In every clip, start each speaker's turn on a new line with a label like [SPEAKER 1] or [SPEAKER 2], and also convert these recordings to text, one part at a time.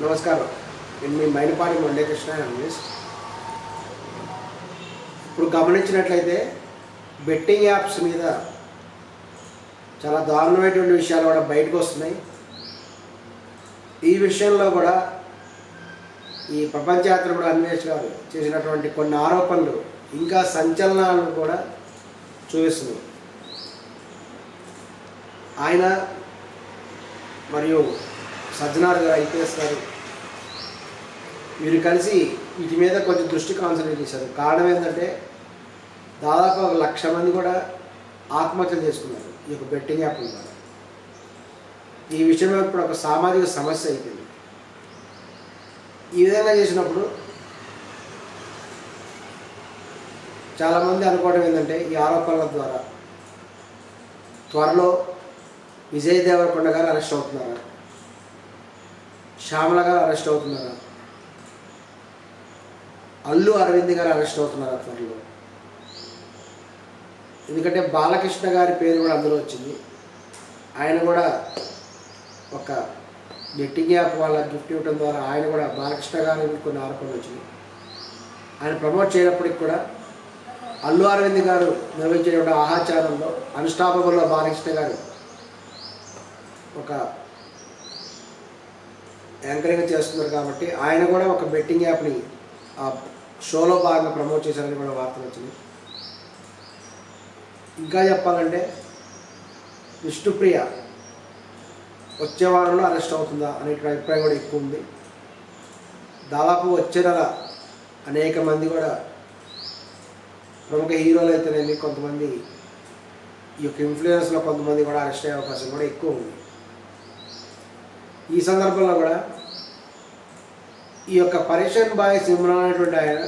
[SPEAKER 1] నమస్కారం. నేను మీ మైనపాటి మొండేకృష్ణ అనలిస్ట్ ఇప్పుడు గమనించినట్లయితే బెట్టింగ్ యాప్స్ మీద చాలా దారుణమైనటువంటి విషయాలు కూడా బయటకు వస్తున్నాయి. ఈ విషయంలో కూడా ఈ ప్రపంచయాత్ర కూడా అన్వేష్ గారు చేసినటువంటి కొన్ని ఆరోపణలు ఇంకా సంచలనాలను కూడా చూపిస్తున్నాయి. ఆయన మరియు సజ్జనార్ గారు ఐపీఎస్ గారు వీరు కలిసి వీటి మీద కొంచెం దృష్టి కాన్సన్ట్రేట్ చేశారు. కారణం ఏంటంటే దాదాపు ఒక లక్ష మంది కూడా ఆత్మహత్యలు చేసుకున్నారు. ఈ యొక్క బెట్టింగ్ యాప్ ద్వారా ఈ విషయం ఇప్పుడు ఒక సామాజిక సమస్య అయిపోయింది. ఈ విధంగా చేసినప్పుడు చాలామంది అనుకోవడం ఏంటంటే ఈ ఆరోపణల ద్వారా త్వరలో విజయ్ దేవరకొండ గారు అరెస్ట్ అవుతున్నారు? శ్యామల గారు అరెస్ట్ అవుతున్నారా? అల్లు అరవింద్ గారు అరెస్ట్ అవుతున్నారా త్వరలో? ఎందుకంటే బాలకృష్ణ గారి పేరు కూడా అందులో వచ్చింది. ఆయన కూడా ఒక బెట్టింగ్ యాప్ వాళ్ళ గిఫ్ట్ ఇవ్వడం ద్వారా ఆయన కూడా బాలకృష్ణ గారి కొన్ని ఆరోపణలు వచ్చింది ఆయన ప్రమోట్ చేయనప్పటికి కూడా అల్లు అరవింద్ గారు నిర్వహించినటువంటి ఆహాచారంలో అనుష్ఠాపకుల్లో బాలకృష్ణ గారు ఒక యాంకరింగ్ చేస్తున్నారు కాబట్టి ఆయన కూడా ఒక బెట్టింగ్ యాప్ని ఆ షోలో భాగంగా ప్రమోట్ చేశారని కూడా వార్తలు వచ్చినాయి. ఇంకా చెప్పాలంటే విష్ణుప్రియ వచ్చే వారంలో అరెస్ట్ అవుతుందా అనే అభిప్రాయం కూడా ఎక్కువ ఉంది. దాదాపు వచ్చే నెల అనేక మంది కూడా ప్రముఖ హీరోలు అయితేనేమి కొంతమంది ఈ యొక్క ఇన్ఫ్లుయెన్స్లో కొంతమంది కూడా అరెస్ట్ అయ్యే అవకాశం కూడా ఎక్కువ ఉంది. ఈ సందర్భంలో కూడా ఈ యొక్క పరేషన్ బాయ్ సిమ్రాన్ అనేటువంటి ఆయన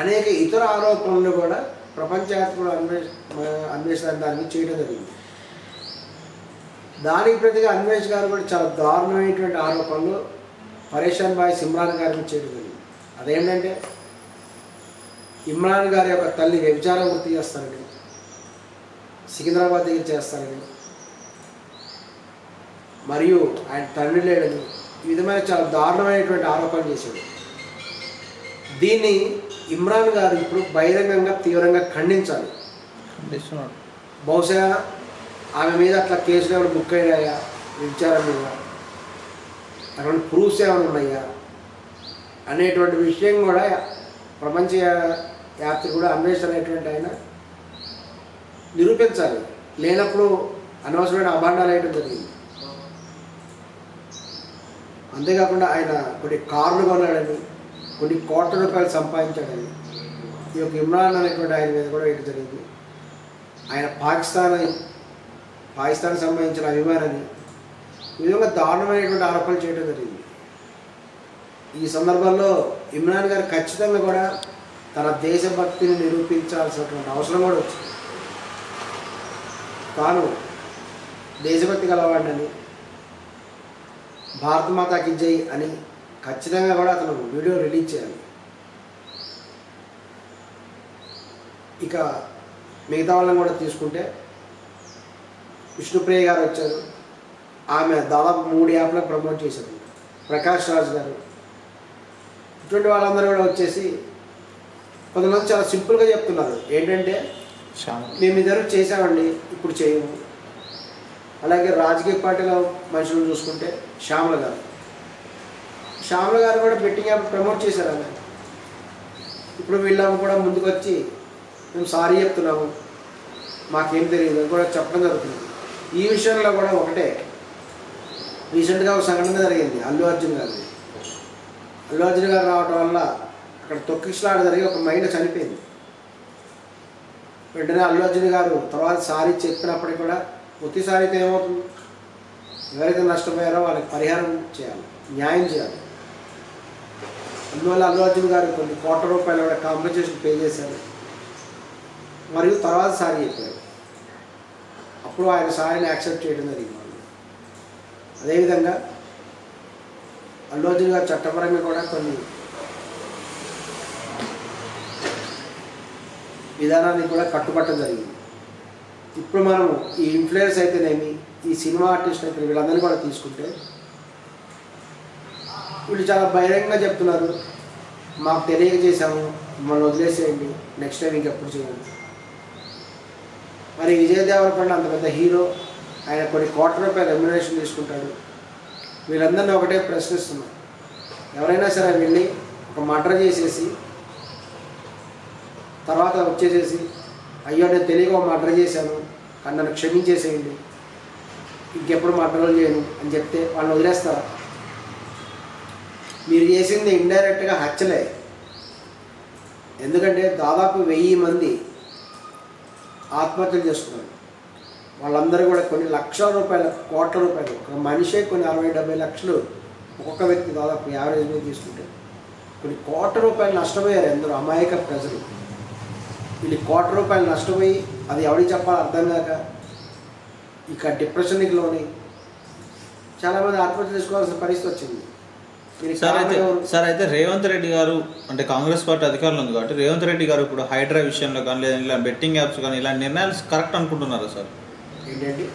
[SPEAKER 1] అనేక ఇతర ఆరోపణలు కూడా ప్రపంచవ్యాప్తంగా అన్వేష అన్వేషణ దానికి చేయడం జరిగింది. దానికి ప్రతిగా అన్వేష్ గారు కూడా చాలా దారుణమైనటువంటి ఆరోపణలు పరేషాన్ బాయ్ సిమ్రాన్ గారి మీద చేయడం జరిగింది. అదేంటంటే ఇమ్రాన్ గారి యొక్క తల్లి వ్యభిచారం వృత్తి చేస్తారని సికింద్రాబాద్ దగ్గర చేస్తారని మరియు ఆయన తండ్రి లేడని ఈ విధమైన చాలా దారుణమైనటువంటి ఆరోపణలు చేశాడు. దీన్ని ఇమ్రాన్ గారు ఇప్పుడు బహిరంగంగా తీవ్రంగా ఖండించాలి. బహుశా ఆమె మీద అట్లా కేసులు ఏమైనా బుక్ అయినాయా? విచారం మీద. అటువంటి ప్రూఫ్స్ ఏమైనా ఉన్నాయా? అనేటువంటి విషయం కూడా ప్రపంచ యాత్రి కూడా అన్వేషణ అనేటువంటి ఆయన నిరూపించాలి. లేనప్పుడు అనవసరమైన అభాండాలు వేయడం జరిగింది. అంతేకాకుండా ఆయన కొన్ని కార్లు కొన్నాడని కొన్ని కోట్ల రూపాయలు సంపాదించాడని ఈ యొక్క ఇమ్రాన్ అనేటువంటి ఆయన మీద కూడా వేయడం జరిగింది. ఆయన పాకిస్తాన్ పాకిస్తాన్కి సంబంధించిన అభిమానని ఈ విధంగా దారుణమైనటువంటి ఆరోపణలు చేయడం జరిగింది. ఈ సందర్భంలో ఇమ్రాన్ గారు ఖచ్చితంగా కూడా తన దేశభక్తిని నిరూపించాల్సినటువంటి అవసరం కూడా వచ్చింది. తాను దేశభక్తి గలవాడిని భారత మాతాకి జై అని ఖచ్చితంగా కూడా అతను వీడియో రిలీజ్ చేయాలి. ఇక మిగతా వాళ్ళని కూడా తీసుకుంటే విష్ణుప్రియ గారు వచ్చారు. ఆమె దాదాపు మూడు యాప్లకు ప్రమోట్ చేశారు. ప్రకాష్ రాజ్ గారు. ఇటువంటి వాళ్ళందరూ కూడా వచ్చేసి కొంతమంది చాలా సింపుల్గా చెప్తున్నారు. ఏంటంటే మేము ఇద్దరు చేసామండి ఇప్పుడు చేయము. అలాగే రాజకీయ పార్టీలో మనుషులు చూసుకుంటే శ్యామల గారు. శ్యామల గారు కూడా బెట్టింగ్ యాప్ ప్రమోట్ చేశారు ఆమె ఇప్పుడు వీళ్ళము కూడా ముందుకు వచ్చి మేము సారీ చెప్తున్నాము. మాకేం తెలియదు అని కూడా చెప్పడం జరుగుతుంది. ఈ విషయంలో కూడా ఒకటే. రీసెంట్గా ఒక సంఘటన జరిగింది అల్లు అర్జున్ గారిది. అల్లు అర్జున్ గారు రావడం వల్ల అక్కడ తొక్కిసలాట జరిగి ఒక మహిళ చనిపోయింది. వెంటనే అల్లు అర్జున్ గారు తర్వాత సారీ చెప్పినప్పటికీ కూడా ప్రతిసారితో ఏమవుతుంది? ఎవరైతే నష్టపోయారో వాళ్ళకి పరిహారం చేయాలి న్యాయం చేయాలి. అందువల్ల అల్లు అర్జున్ గారు కొన్ని కోట్ల రూపాయలు కూడా కాంపెన్సేషన్ పే చేశారు. మరియు తర్వాత సారీ చెప్పారు. అప్పుడు ఆయన సారీని యాక్సెప్ట్ చేయడం జరిగింది. అదేవిధంగా అల్లు అర్జున్ గారు చట్టపరంగా కూడా కొన్ని విధానాన్ని కూడా కట్టుబట్టడం జరిగింది. ఇప్పుడు మనం ఈ ఇన్ఫ్లుయెన్స్ అయితేనేమి ఈ సినిమా ఆర్టిస్ట్ అయితే వీళ్ళందరినీ కూడా తీసుకుంటే వీళ్ళు చాలా బహిరంగంగా చెప్తున్నారు. మాకు తెలియక చేశాము మమ్మల్ని వదిలేసేయండి నెక్స్ట్ టైం ఇంకెప్పుడు చేయండి. మరి విజయ్ దేవరకొండ అంత పెద్ద హీరో ఆయన కొన్ని కోట్ల రూపాయల రెమ్యునరేషన్ తీసుకుంటాడు. వీళ్ళందరినీ ఒకటే ప్రశ్నిస్తున్నాం. ఎవరైనా సరే వెళ్ళి ఒక మర్డర్ చేసేసి తర్వాత వచ్చేసేసి అయ్యో నేను తెలియక ఒక మర్డర్ చేశాను కానీ నన్ను క్షమించేసేయండి. ఇంకెప్పుడు మర్డర్లు చేయను అని చెప్తే వాళ్ళని వదిలేస్తారా మీరు చేసింది ఇండైరెక్ట్గా హత్యలే. ఎందుకంటే దాదాపు వెయ్యి మంది ఆత్మహత్యలు చేసుకున్నారు. వాళ్ళందరూ కూడా కొన్ని లక్షల రూపాయల కోట్ల రూపాయలు. ఒక మనిషే కొన్ని అరవై డెబ్బై లక్షలు ఒక్కొక్క వ్యక్తి దాదాపు యావరేజ్ మీద తీసుకుంటే. కొన్ని కోట్ల రూపాయలు నష్టమయ్యారు ఎందరో అమాయక ప్రజలు. వీళ్ళు కోట్ల రూపాయలు నష్టపోయి అది ఎవరికి చెప్పాలో అర్థం కాక ఇక డిప్రెషన్కి లోని చాలామంది ఆత్మహత్య చేసుకోవాల్సిన పరిస్థితి వచ్చింది.
[SPEAKER 2] సార్ అయితే? సార్ అయితే రేవంత్ రెడ్డి గారు అంటే కాంగ్రెస్ పార్టీ అధికారంలో ఉంది కాబట్టి రేవంత్ రెడ్డి గారు ఇప్పుడు హైడ్రా విషయంలో కానీ లేదా ఇలా బెట్టింగ్ యాప్స్ కానీ ఇలాంటి నిర్ణయాలు కరెక్ట్ అనుకుంటున్నారా సార్?
[SPEAKER 1] ఏంటండి?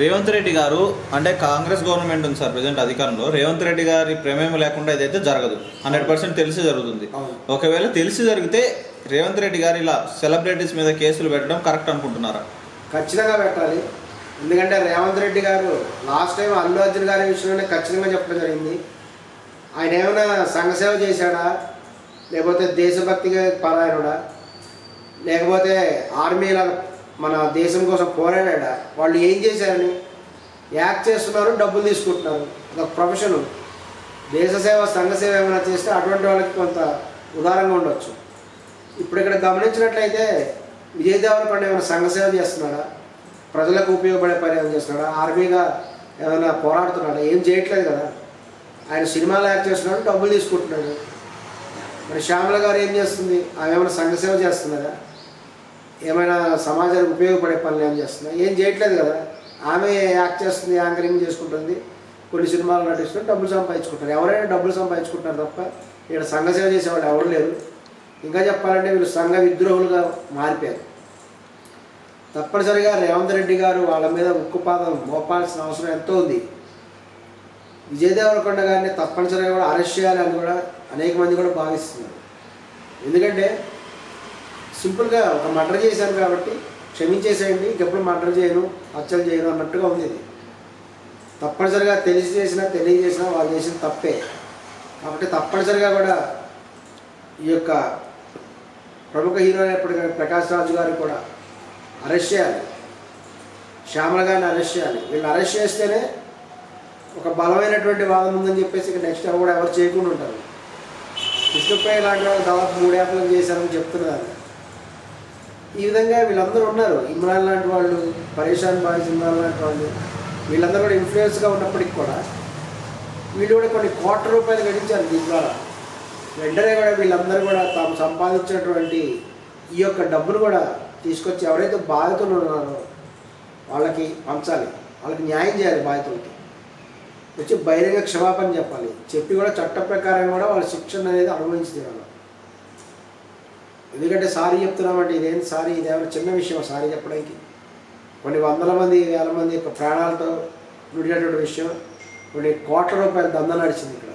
[SPEAKER 2] రేవంత్ రెడ్డి గారు అంటే కాంగ్రెస్ గవర్నమెంట్ ఉంది సార్ ప్రజెంట్ అధికారంలో. రేవంత్ రెడ్డి గారి ప్రమేయం లేకుండా ఇదైతే జరగదు. హండ్రెడ్ పర్సెంట్ తెలిసి జరుగుతుంది. ఒకవేళ తెలిసి జరిగితే రేవంత్ రెడ్డి గారు ఇలా సెలబ్రిటీస్ మీద కేసులు పెట్టడం కరెక్ట్ అనుకుంటున్నారా?
[SPEAKER 1] ఖచ్చితంగా పెట్టాలి. ఎందుకంటే రేవంత్ రెడ్డి గారు లాస్ట్ టైం అల్లు అర్జున్ గారి విషయంలోనే ఖచ్చితంగా చెప్పడం జరిగింది. ఆయన ఏమైనా సంఘసేవ చేశాడా? లేకపోతే దేశభక్తిగా పరాయణుడా? లేకపోతే ఆర్మీల మన దేశం కోసం పోరాడా వాళ్ళు ఏం చేశారని? యాక్ట్ చేస్తున్నారు డబ్బులు తీసుకుంటున్నారు. ఒక ప్రొఫెషన్ దేశ సేవ సంఘ సేవ ఏమైనా చేస్తే అటువంటి వాళ్ళకి కొంత ఉదారంగా ఉండొచ్చు. ఇప్పుడు ఇక్కడ గమనించినట్లయితే విజయ్ దేవరకొండ ఏమైనా సంఘసేవ చేస్తున్నాడా? ప్రజలకు ఉపయోగపడే పని ఏమైనా చేస్తున్నాడా? ఆర్మీగా ఏమైనా పోరాడుతున్నాడా? ఏం చేయట్లేదు కదా. ఆయన సినిమాలు యాక్ట్ చేస్తున్నాడు డబ్బులు తీసుకుంటున్నాడు. మరి శ్యామల గారు ఏం చేస్తుంది? ఆమె ఏమైనా సంఘసేవ చేస్తున్నదా ఏమైనా సమాజానికి ఉపయోగపడే పనులు ఏం చేస్తుందా ఏం చేయట్లేదు కదా. ఆమె యాక్ట్ చేస్తుంది యాంకరింగ్ చేసుకుంటుంది కొన్ని సినిమాలు నటిస్తుంది డబ్బులు సంపాదించుకుంటారు. ఎవరైనా డబ్బులు సంపాదించుకుంటారు తప్ప ఇక్కడ సంఘసేవ చేసేవాళ్ళు ఎవరు లేరు. ఇంకా చెప్పాలంటే వీళ్ళు సంఘ విద్రోహులుగా మారిపోయారు. తప్పనిసరిగా రేవంత్ రెడ్డి గారు వాళ్ళ మీద ఉక్కుపాదం మోపాల్సిన అవసరం ఎంతో ఉంది. విజయదేవరకొండ గారిని తప్పనిసరిగా కూడా అరెస్ట్ చేయాలని కూడా అనేక మంది కూడా భావిస్తున్నారు. ఎందుకంటే సింపుల్గా ఒక మర్డర్ చేశాను కాబట్టి క్షమించేసేయండి ఇంకెప్పుడు మర్డర్ చేయను హత్యలు చేయను అన్నట్టుగా ఉంది ఇది. తప్పనిసరిగా తెలిసి చేసినా తెలియజేసినా వాళ్ళు చేసిన తప్పే. కాబట్టి తప్పనిసరిగా కూడా ఈ యొక్క ప్రముఖ హీరో అయినప్పటికీ ప్రకాష్ రాజు గారిని కూడా అరెస్ట్ చేయాలి. శ్యామల గారిని అరెస్ట్ చేయాలి. వీళ్ళు అరెస్ట్ చేస్తేనే ఒక బలమైనటువంటి వాదన ఉందని చెప్పేసి ఇక నెక్స్ట్ ఎవరు కూడా ఎవరు చేయకుండా ఉంటారు. కృష్ణప్పయ్య లాంటి వాళ్ళు దాదాపు మూడు యాప్లు చేశారని చెప్తున్నారు. ఈ విధంగా వీళ్ళందరూ ఉన్నారు. ఇమ్రాన్ లాంటి వాళ్ళు పరేషాన్ బాయ్స్ ఇమ్రాన్ లాంటి వాళ్ళు వీళ్ళందరూ కూడా ఇన్ఫ్లుయెన్స్గా ఉన్నప్పటికి కూడా వీళ్ళు కూడా కొన్ని కోట్ల రూపాయలు గడించారు దీని ద్వారా. వెంటనే కూడా వీళ్ళందరూ కూడా తాము సంపాదించినటువంటి ఈ యొక్క డబ్బును కూడా తీసుకొచ్చి ఎవరైతే బాధితులు ఉన్నారో వాళ్ళకి పంచాలి. వాళ్ళకి న్యాయం చేయాలి బాధితులకి. వచ్చి బహిరంగ క్షమాపణ చెప్పాలి. చెప్పి కూడా చట్ట ప్రకారం కూడా వాళ్ళ శిక్షణ అనేది అనుభవించి తీరాలి ఎందుకంటే సారీ చెప్తున్నామంటే ఇదేం సారీ? ఇదేమైనా చిన్న విషయం సారీ చెప్పడానికి. కొన్ని వందల మంది వేల మంది యొక్క ప్రాణాలతో నుడినటువంటి విషయం. కొన్ని కోట్ల రూపాయల దంద నడిచింది ఇక్కడ.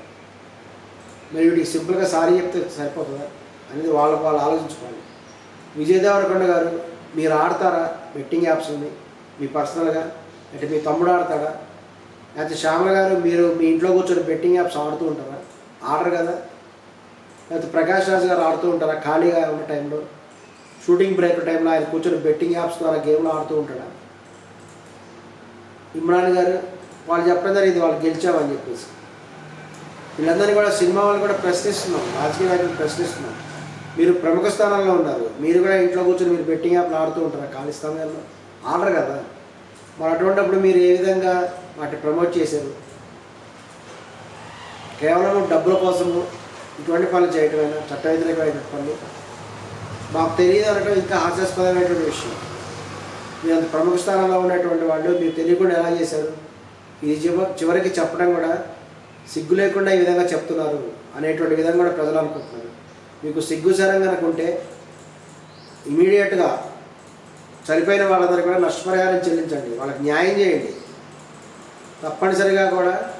[SPEAKER 1] మరి వీటికి సింపుల్గా సారీ చెప్తే సరిపోతుందా అనేది వాళ్ళ వాళ్ళు ఆలోచించుకోవాలి. విజయ్ దేవరకొండ గారు మీరు ఆడతారా బెట్టింగ్ యాప్స్ ఉంది మీ పర్సనల్గా? అంటే మీ తమ్ముడు ఆడతాడా? లేకపోతే శ్యామల గారు మీరు మీ ఇంట్లో కూర్చొని బెట్టింగ్ యాప్స్ ఆడుతూ ఉంటారా? ఆడరు కదా. లేకపోతే ప్రకాష్ రాజ్ గారు ఆడుతూ ఉంటారా? ఖాళీగా ఉన్న టైంలో? షూటింగ్ బ్రేక్ టైంలో ఆయన కూర్చొని బెట్టింగ్ యాప్స్ ద్వారా గేమ్లో ఆడుతూ ఉంటాడా? ఇమ్రాన్ గారు వాళ్ళు చెప్పడం జరిగింది వాళ్ళు గెలిచామని చెప్పేసి. వీళ్ళందరినీ కూడా సినిమా వాళ్ళు కూడా ప్రశ్నిస్తున్నాం రాజకీయ నాయకులు ప్రశ్నిస్తున్నాం. మీరు ప్రముఖ స్థానంలో ఉన్నారు. మీరు కూడా ఇంట్లో కూర్చొని మీరు బెట్టింగ్ యాప్లు ఆడుతూ ఉంటారు? ఖాళీ స్థానాల్లో ఆడరు కదా. మరి అటువంటిప్పుడు మీరు ఏ విధంగా వాటిని ప్రమోట్ చేశారు? కేవలం డబ్బుల కోసము ఇటువంటి పనులు చేయటమైనా? చట్ట వ్యతిరేకమైన పనులు? మాకు తెలియదు అనటం ఇంకా హాస్యాస్పదమైనటువంటి విషయం. మీరు అంత ప్రముఖ స్థానంలో ఉన్నటువంటి వాళ్ళు మీరు తెలియకుండా ఎలా చేశారు? ఇది చివరికి చెప్పడం కూడా సిగ్గు లేకుండా ఈ విధంగా చెప్తున్నారు అనేటువంటి విధంగా కూడా ప్రజలు అనుకుంటున్నారు. మీకు సిగ్గు సరం అనుకుంటే ఇమీడియట్గా చనిపోయిన వాళ్ళందరికీ కూడా నష్టపరిహారం చెల్లించండి. వాళ్ళకి న్యాయం చేయండి. తప్పనిసరిగా కూడా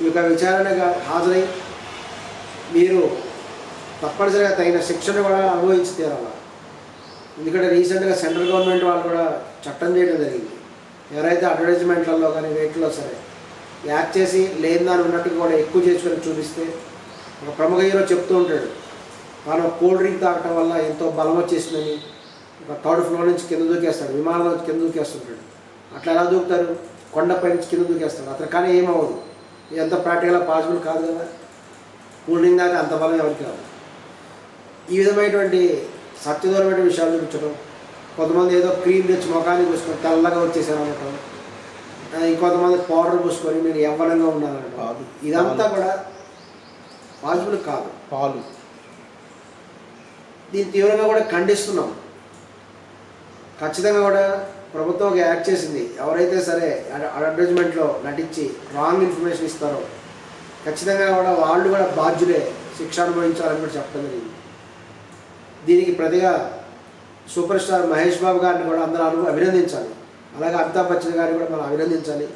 [SPEAKER 1] ఈ యొక్క విచారణగా హాజరై మీరు తప్పనిసరిగా తగిన శిక్షను కూడా అనుభవించి తీరాలి. ఎందుకంటే రీసెంట్గా సెంట్రల్ గవర్నమెంట్ వాళ్ళు కూడా చట్టం చేయడం జరిగింది. ఎవరైతే అడ్వర్టైజ్మెంట్లలో కానీ వేటిలో సరే యాక్ట్ చేసి లేని దాని ఉన్నట్టు కూడా ఎక్కువ చేసుకొని చూపిస్తే ఒక ప్రముఖ హీరో చెప్తూ ఉంటాడు మనం కూల్ డ్రింక్ తాగటం వల్ల ఎంతో బలం వచ్చేసిందని ఒక థర్డ్ ఫ్లోర్ నుంచి కింద దూకేస్తాడు విమానం నుంచి కింద దూకేస్తుంటాడు. అట్లా ఎలా దూకుతారు? కొండపై నుంచి కింద దూకేస్తాడు. అతను కానీ ఏమవ్వదు ఎంత ప్రాక్టికల్గా పాసిబుల్ కాదు కదా. కూల్ డ్రింక్ దాకా అంత బలం ఎవరికి రాదు. ఈ విధమైనటువంటి సత్యదూరమైన విషయాలు చూపించడం కొంతమంది ఏదో క్రీమ్ తెచ్చి ముఖాన్ని చూసుకొని తెల్లగా వచ్చేసారు అనటం ఇంకొంతమంది పౌడర్ పూసుకొని నేను యవ్వనంగా ఉన్నానటం
[SPEAKER 2] కాదు.
[SPEAKER 1] ఇదంతా కూడా పాసిబుల్ కాదు.
[SPEAKER 2] పాలు.
[SPEAKER 1] దీన్ని తీవ్రంగా కూడా ఖండిస్తున్నాం. ఖచ్చితంగా కూడా ప్రభుత్వం ఒక యాక్ట్ చేసింది. ఎవరైతే సరే అడ్- అడ్వర్టైజ్మెంట్లో నటించి రాంగ్ ఇన్ఫర్మేషన్ ఇస్తారో ఖచ్చితంగా కూడా వాళ్ళు కూడా బాధ్యులే శిక్ష అనుభవించాలని కూడా చెప్పడం జరిగింది. దీనికి ప్రతిగా సూపర్ స్టార్ మహేష్ బాబు గారిని కూడా అందరూ అభినందించాలి. అలాగే అమితాబ్ బచ్చన్ గారిని కూడా మనం అభినందించాలి.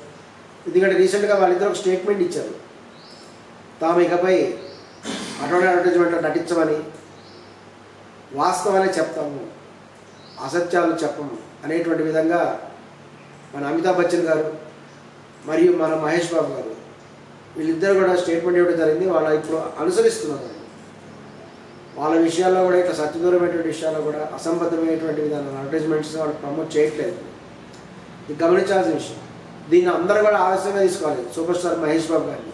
[SPEAKER 1] ఎందుకంటే రీసెంట్గా వాళ్ళిద్దరు ఒక స్టేట్మెంట్ ఇచ్చారు. తాము ఇకపై అటువంటి అడ్వర్టైజ్మెంట్లో నటించమని వాస్తవాలే చెప్తాము అసత్యాలు చెప్పము అనేటువంటి విధంగా మన అమితాబ్ బచ్చన్ గారు మరియు మన మహేష్ బాబు గారు వీళ్ళిద్దరు కూడా స్టేట్మెంట్ ఇవ్వడం జరిగింది. వాళ్ళు ఇప్పుడు అనుసరిస్తున్నారు. వాళ్ళ విషయాల్లో కూడా ఇట్లా సత్యదూరమైనటువంటి విషయాల్లో కూడా అసంబద్ధమైనటువంటి విధానం అడ్వర్టైజ్మెంట్స్ వాళ్ళు ప్రమోట్ చేయట్లేదు. ఇది గమనించాల్సిన విషయం. దీన్ని అందరూ కూడా ఆలస్యంగా తీసుకోవాలి. సూపర్ స్టార్ మహేష్ బాబు గారిని.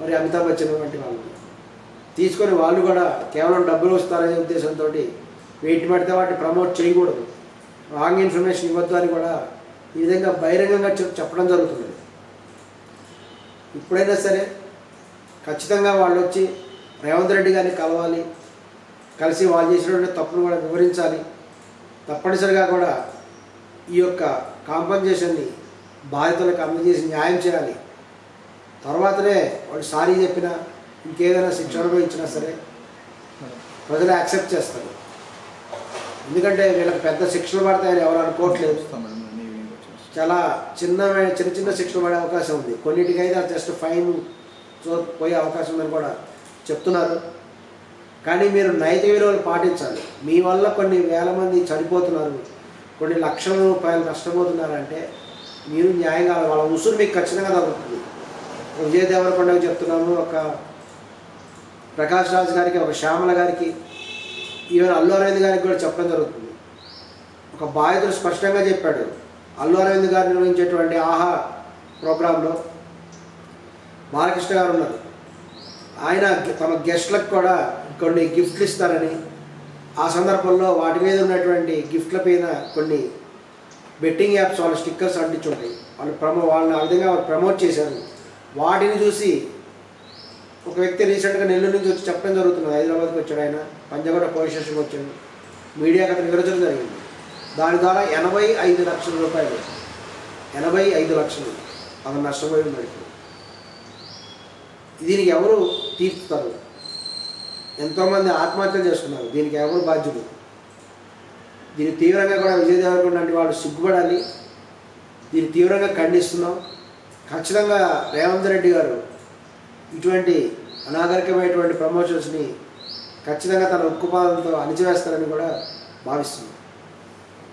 [SPEAKER 1] మరి అమితాబ్ బచ్చన్ వంటి వాళ్ళని తీసుకొని వాళ్ళు కూడా కేవలం డబ్బులు వస్తారనే ఉద్దేశంతో వేటి పడితే వాటిని ప్రమోట్ చేయకూడదు. రాంగ్ ఇన్ఫర్మేషన్ ఇవ్వద్దు అని కూడా ఈ విధంగా బహిరంగంగా చెప్పడం జరుగుతుంది. ఇప్పుడైనా సరే ఖచ్చితంగా వాళ్ళు వచ్చి రేవంత్ రెడ్డి గారిని కలవాలి. కలిసి వాళ్ళు చేసినటువంటి తప్పులు కూడా వివరించాలి. తప్పనిసరిగా కూడా ఈ యొక్క కాంపన్సేషన్ని బాధితులకు అందజేసి న్యాయం చేయాలి. తర్వాతనే వాళ్ళు సారీ చెప్పినా ఇంకేదైనా శిక్ష అనుభవించినా సరే ప్రజలు యాక్సెప్ట్ చేస్తారు. ఎందుకంటే వీళ్ళకి పెద్ద శిక్షలు పడతాయని ఎవరు అనుకోవట్లేదు. చాలా చిన్న చిన్న చిన్న శిక్షలు పడే అవకాశం ఉంది. కొన్నిటికైతే జస్ట్ ఫైన్ సో పోయే అవకాశం ఉందని కూడా చెప్తున్నారు. కానీ మీరు నైతిక విలువలు పాటించాలి. మీ వల్ల కొన్ని వేల మంది చనిపోతున్నారు. కొన్ని లక్షల రూపాయలు నష్టపోతున్నారంటే మీరు న్యాయం న్యాయంగా వాళ్ళ ఉసురు మీకు ఖచ్చితంగా తగ్గుతుంది ఒక విజయ దేవరకొండకు చెప్తున్నాము ఒక ప్రకాష్ రాజ్ గారికి ఒక శ్యామల గారికి ఈవెన్ అల్లు అరవింద్ గారికి కూడా చెప్పడం జరుగుతుంది. ఒక బాధితుడు స్పష్టంగా చెప్పాడు అల్లు అరవింద్ గారు నిర్వహించేటువంటి ఆహా ప్రోగ్రాంలో బాలకృష్ణ గారు ఉన్నారు. ఆయన తమ గెస్ట్లకు కూడా కొన్ని గిఫ్ట్లు ఇస్తారని ఆ సందర్భంలో వాటి మీద ఉన్నటువంటి గిఫ్ట్ల పైన కొన్ని బెట్టింగ్ యాప్స్ వాళ్ళ స్టిక్కర్స్ అంటించుంటాయి. వాళ్ళు ప్రమో వాళ్ళని ఆ విధంగా వాళ్ళు ప్రమోట్ చేశారు. వాటిని చూసి ఒక వ్యక్తి రీసెంట్గా నెల్లూరు నుంచి వచ్చి చెప్పడం జరుగుతున్నది. హైదరాబాద్కి వచ్చాడు ఆయన. పంజాగూడ పోలీస్ స్టేషన్కి వచ్చాడు. మీడియాకి అతను వివరించడం జరిగింది. దాని ద్వారా ఎనభై ఐదు లక్షల రూపాయలు ఎనభై ఐదు లక్షలు అతను నష్టపోయి ఉన్నాడు ఇప్పుడు. దీనికి ఎవరు తీర్చుతారు? ఎంతోమంది ఆత్మహత్యలు చేసుకున్నారు. దీనికి ఎవరు బాధ్యులు? దీన్ని తీవ్రంగా కూడా విజయ్ దేవరకొండ లాంటి వాళ్ళు సిగ్గుపడాలి. దీన్ని తీవ్రంగా ఖండిస్తున్నాం. ఖచ్చితంగా రేవంత్ రెడ్డి గారు ఇటువంటి అనాగరికమైనటువంటి ప్రమోషన్స్ని ఖచ్చితంగా తన ఉక్కుపాదంతో అణిచివేస్తారని కూడా భావిస్తున్నాం.